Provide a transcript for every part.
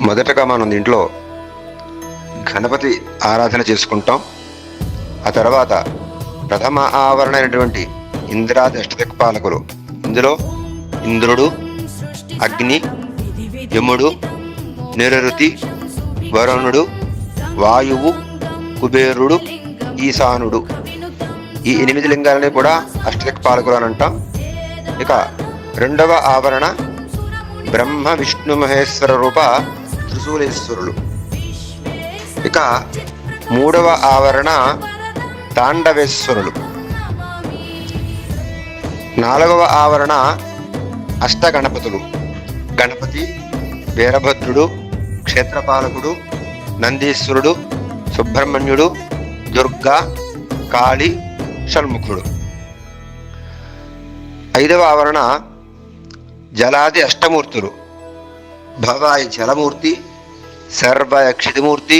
మొదటగా మనం దీంట్లో గణపతి ఆరాధన చేసుకుంటాం. ఆ తర్వాత ప్రథమ ఆవరణ అయినటువంటి ఇంద్రాది అష్టదిక్పాలకులు ఇందులో ఇంద్రుడు అగ్ని యముడు నిరరుతి వరుణుడు వాయువు కుబేరుడు ఈశానుడు. ఈ ఎనిమిది లింగాలని కూడా అష్టదిక్పాలకులు అని అంటాం. ఇక రెండవ ఆవరణ బ్రహ్మ విష్ణు మహేశ్వర రూప త్రిశూలేశ్వరులు ఇక మూడవ ఆవరణ తాండవేశ్వరులు. నాలుగవ ఆవరణ అష్టగణపతులు. గణపతి వీరభద్రుడు క్షేత్రపాలకుడు నందీశ్వరుడు సుబ్రహ్మణ్యుడు దుర్గా కాళి షణ్ముఖుడు. ఐదవ ఆవరణ జలాది అష్టమూర్తులు. భవాయ జలమూర్తి శర్వాయ క్షితిమూర్తి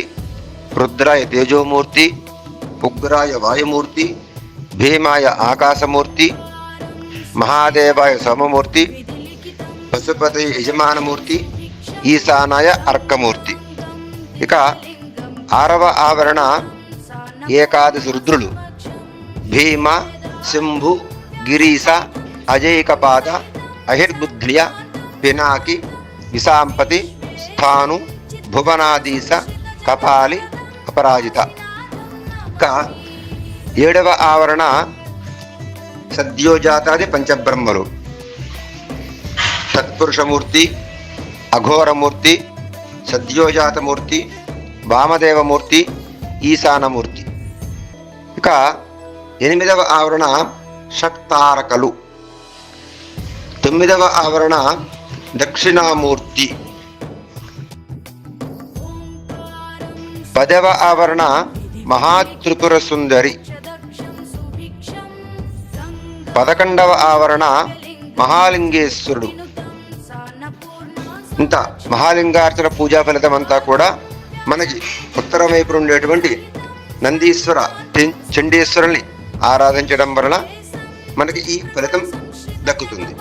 రుద్రాయ తేజోమూర్తి ఉగ్రాయ వాయుమూర్తి భీమాయ ఆకాశమూర్తి మహాదేవాయ సోమమూర్తి పశుపతి యజమానమూర్తి ఈశానాయ అర్కమూర్తి. ఇక ఆరవ ఆవరణ ఏకాదశి రుద్రులు. భీమ శంభు గిరీశ అజైకపాద అహిర్బుద్ధ్య పినాకి విశాంపతి స్థాను భువనాదీశ కపాలి అపరాజిత. ఇంకా ఏడవ ఆవరణ సద్యోజాతాది పంచబ్రహ్మలు. సత్పురుషమూర్తి అఘోరమూర్తి సద్యోజాతమూర్తి వామదేవమూర్తి ఈశానమూర్తి. ఇక ఎనిమిదవ ఆవరణ షట్తారకలు. తొమ్మిదవ ఆవరణ దక్షిణామూర్తి పదవ ఆవరణ మహాత్రిపుర సుందరి పదకొండవ ఆవరణ మహాలింగేశ్వరుడు ఇంత మహాలింగార్చన పూజా ఫలితం అంతా కూడా మనకి ఉత్తరం వైపు ఉండేటువంటి నందీశ్వర చండీశ్వరుని ఆరాధించడం వలన మనకి ఈ ఫలితం దక్కుతుంది